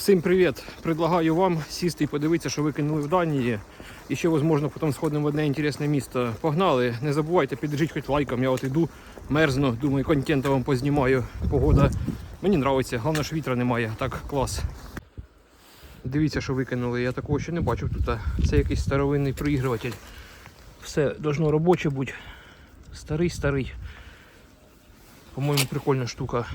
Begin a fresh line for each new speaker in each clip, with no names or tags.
Всім привіт! Предлагаю вам сісти і подивитися, що ви кинули в Данії. І ще, можливо, потім сходимо в одне інтересне місто. Погнали! Не забувайте, піддержіть хоч лайком. Я от іду, мерзну, думаю, контент вам познімаю. Погода мені подобається, головне, що вітра немає. Так, клас. Дивіться, що викинули. Я такого ще не бачив тут. Це якийсь старовинний проігруватель. Все должно робоче бути. Старий, старий. По-моєму, прикольна штука.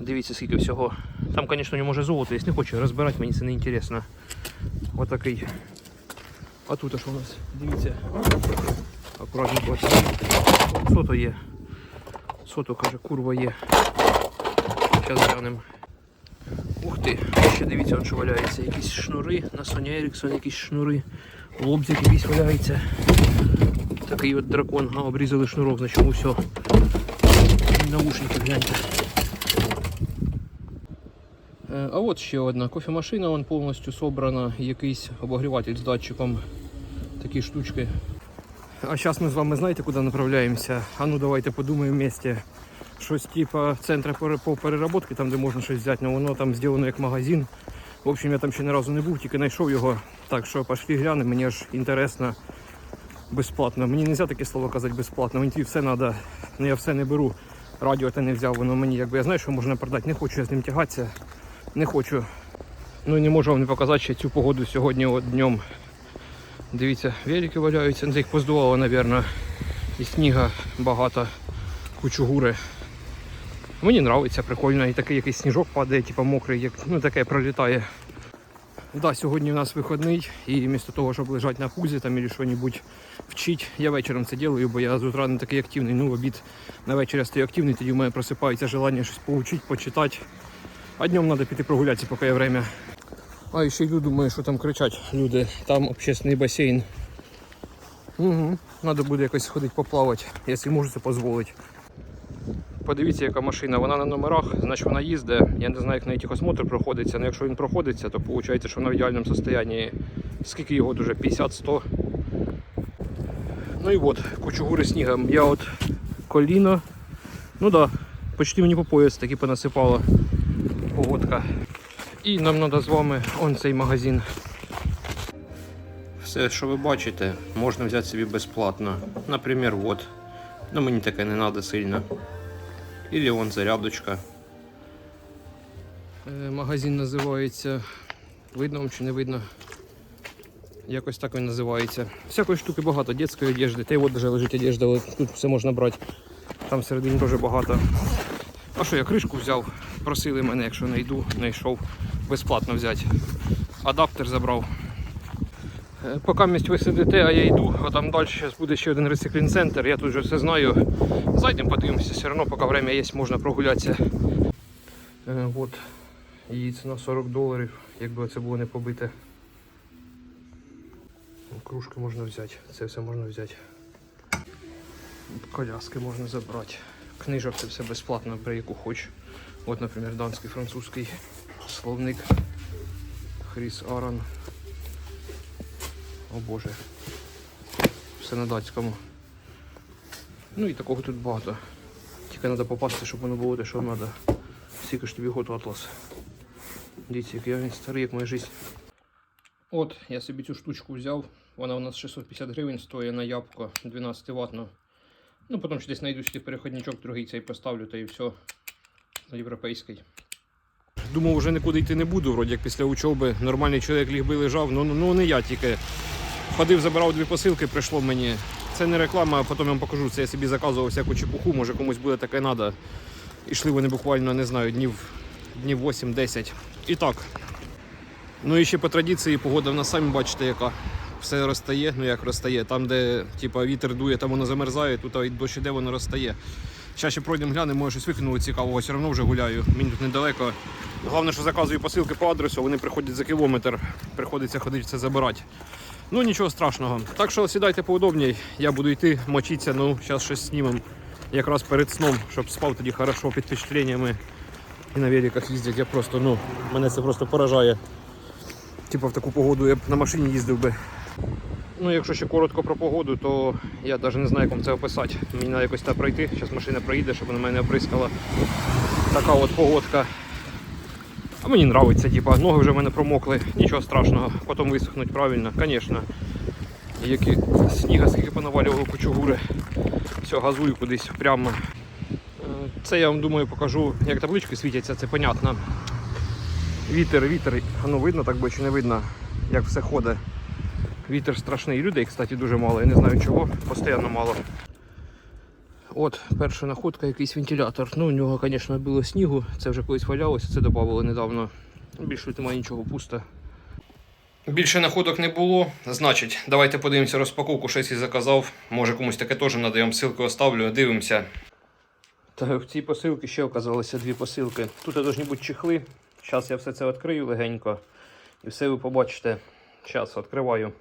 Дивіться, скільки всього. Там, звісно, не може золото, якщо не хочу розбирати, мені це не інтересно. Отакий. А тут а що у нас? Дивіться. Акуратненько. ось. Сото є. Сото каже, курва є. Зараз глянемо. Ух ти, ще дивіться, що валяється. Якісь шнури, на Sony Ericsson якісь шнури. Лобзик якийсь валяється. Такий от дракон, а обрізали шнурок, значить все. Наушники гляньте. Е, А от ще одна кофемашина, вон повністю собрана, якийсь обогріватель з датчиком. Такі штучки. А зараз ми з вами знаєте, куди направляємося? А ну давайте подумаємо вместе. Щось типа центра по переработки, там де можна щось взяти, але воно там зроблено як магазин. В общем, я там ще ні разу не був, тільки знайшов його. Так що пошли глянемо, мені аж інтересно безплатно. Мені не можна таке слово казати безплатно, мені все треба. Ну я все не беру. Радіо те не взяв, воно мені якби я знаю, що можна продати. Не хочу я з ним тягатися. Не хочу. Ну не можу вам не показати ще цю погоду сьогодні днем. Дивіться, велики валяються, їх поздувало, мабуть. І сніга багато, кучугури. Мені подобається, прикольно. І такий якийсь сніжок падає, типу мокрий, як ну таке пролітає. Да, сьогодні у нас вихідний, і вместо того, щоб лежати на пузі там або щось вчити, я вечором це роблю, бо я з утра не такий активний. Ну, обід на вечір я стаю активний, тоді в мене просипається бажання щось поучити, почитати. А днем треба піти прогулятися, поки є время. А ще йду, думаю, що там кричать люди. Там общественний басейн. Угу. Треба буде якось сходити поплавати, якщо можу це дозволити. Подивіться, яка машина. Вона на номерах, значить вона їздить. Я не знаю, як на техосмотр проходиться, але якщо він проходиться, то виходить, що вона в ідеальному стані. Скільки його вже? 50-100. Ну і от, кучугури снігом. Я от коліно. Ну так, да, почти мені по пояс таки понасипало погодка. І нам треба з вами он цей магазин. Все, що ви бачите, можна взяти собі безплатно. Наприклад, от. Ну мені таке не треба сильно. Или вон зарядочка. Е, Магазин називається. Видно вам чи не видно? Якось так він називається. Всякої штуки багато, дитячої одежди. Та й от вже лежить одежда, тут все можна брати. Там всередині теж багато. А що я кришку взяв? Просили мене, якщо знайду, знайшов безплатно взяти. Адаптер забрав. Е, Поки місць ви сидите, а я йду, а там далі буде ще один рециклінг центр, я тут вже все знаю. Зайдемо, подивимося, все одно, поки время є, можна прогулятися. Е, от. І ціна 40 доларів, якби це було не побите. Кружки можна взяти, це все можна взяти. Коляски можна забрати. Книжок це все безплатно, бери яку хоч. От, наприклад, данський, французький словник. Хріс Аран. О Боже. Все на датському. Ну і такого тут багато. Тільки треба попасти, щоб воно було те, що треба. Скільки ж тобі год атлас. Дивіться, який він старий, як моя життя. От, я собі цю штучку взяв. Вона у нас 650 гривень стоїть на ябко 12 ватно. Ну, потім ще десь знайду собі переходничок, другий цей поставлю, та і все. Європейський. Думав, вже нікуди йти не буду, вроді як після учоби. Нормальний чоловік ліг би лежав, ну, ну, ну не я тільки. Ходив, забирав дві посилки, прийшло мені. Це не реклама, а потім я вам покажу. Це я собі заказував всяку чепуху, може комусь буде таке треба. Ішли вони буквально, не знаю, днів, днів 8-10. І так. Ну і ще по традиції погода в нас самі бачите, яка. Все розтає, ну як розтає. Там, де типа, вітер дує, там воно замерзає, тут а, дощ іде, воно розтає. Зараз ще пройдемо глянемо, може щось викинули цікавого, все одно вже гуляю. Мені тут недалеко. Головне, що заказую посилки по адресу, вони приходять за кілометр, приходиться ходити це забирати. Ну нічого страшного. Так що сідайте поудобній, я буду йти, мочитися, ну зараз щось знімемо якраз перед сном, щоб спав тоді хорошо під впечатленнями і на великах їздять. Я просто, ну, мене це просто поражає. Типу в таку погоду я б на машині їздив би. Ну, якщо ще коротко про погоду, то я навіть не знаю, як вам це описати. Мені треба якось так пройти. Зараз машина проїде, щоб вона мене оприскала. Така от погодка. А мені подобається, типа, ноги вже в мене промокли, нічого страшного, потім висохнуть правильно, звісно. Які сніга, скільки понавалювало кучугури. Все, газую кудись прямо. Е, Це я вам думаю покажу, як таблички світяться, це понятно. Вітер, вітер, ну видно так би чи не видно, як все ходить. Вітер страшний. Людей, кстати, дуже мало, я не знаю чого, постійно мало. От, перша находка, якийсь вентилятор. Ну, у нього, звісно, було снігу, це вже колись валялося, це додавали недавно. Більше немає нічого пусто. Більше находок не було. Значить, давайте подивимося розпаковку, щось і заказав. Може комусь таке теж надо, я вам ссылку оставлю, дивимося. Та в цій посилці ще оказалися дві посилки. Тут повинні бути чехли. Зараз я все це відкрию легенько. І все ви побачите. Зараз відкриваю.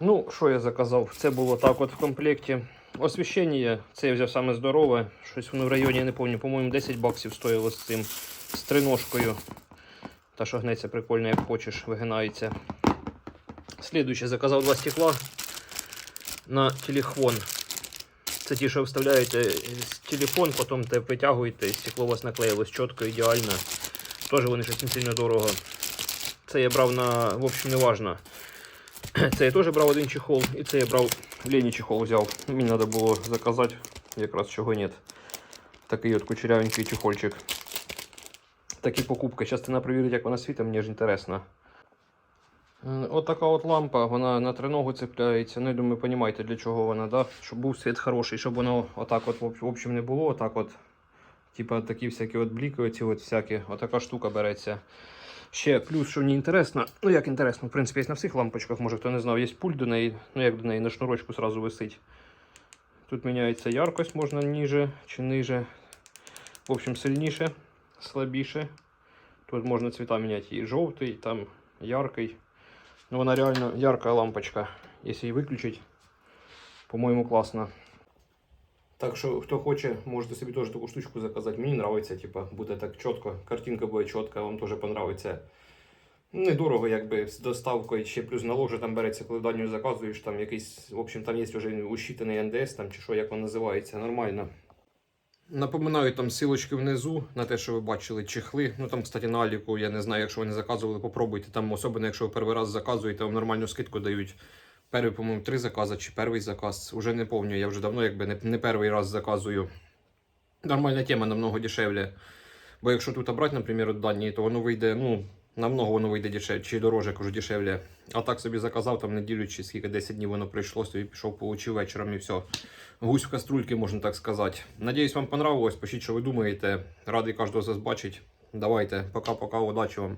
Ну, що я заказав? Це було так от в комплекті. Освіщення, це я взяв саме здорове. Щось воно в районі, я не пам'ятаю, по-моєму, 10 баксів стоїло з цим. З триножкою. Та що гнеться прикольно, як хочеш, вигинається. Слідуюче заказав два стекла на телефон. Це ті, що вставляєте з телефон, потім те притягуєте, і стекло у вас наклеїлось чітко, ідеально. Теж вони щось сильно дорого. Це я брав на, в общем, не важно. Це я теж брав один чехол, і це я брав Лені чехол взяв. Мені треба було заказати, якраз чого нет. Такий от кучерявенький чехольчик. Такі покупки. Частина перевірить, як вона світить, мені ж інтересно. От така от лампа, вона на триногу цепляється. Ну, я думаю, розумієте, для чого вона, да? щоб був світ хороший, щоб воно отак от, в общем, не було. Отак от, типа такі всякі от бліки, оці от всякі. Отака штука береться. Ще плюс, що мені інтересно, ну як інтересно, в принципі, є на всіх лампочках, може хто не знав, є пульт до неї, ну як до неї на шнурочку сразу висить. Тут міняється яркость, можна ніже чи ниже. В общем, сильніше, слабіше. Тут можна цвіта міняти і жовтий, там яркий. Ну вона реально ярка лампочка. Якщо її виключить, по-моєму, класно. Так що, хто хоче, можете собі теж таку штучку заказати. Мені подобається, типа, буде так чітко. Картинка буде чітка, вам теж подобається. Недорого, якби з доставкою, ще плюс налог там береться, коли дальню заказуєш, там якийсь, в общем, там є вже ущитаний НДС, там чи що, як він називається, нормально. Напоминаю, там силочки внизу на те, що ви бачили чехли. Ну там, кстати, на Аліку, я не знаю, якщо ви не заказували, попробуйте. Там, особливо, якщо ви перший раз заказуєте, вам нормальну скидку дають. Перший, по-моєму, три закази чи перший заказ. Уже не пам'ятаю, я вже давно якби не, не перший раз заказую. Нормальна тема, намного дешевле. Бо якщо тут брати, наприклад, дані, то воно вийде, ну, намного воно вийде дешевле, чи дороже, кажу, дешевле. А так собі заказав там неділю чи скільки 10 днів воно прийшло, собі пішов, получив вечором і все. Гусь в каструльки, можна так сказати. Надіюсь, вам понравилось. Пишіть, що ви думаєте. Радий кожного з вас бачить. Давайте, пока-пока, удачі вам.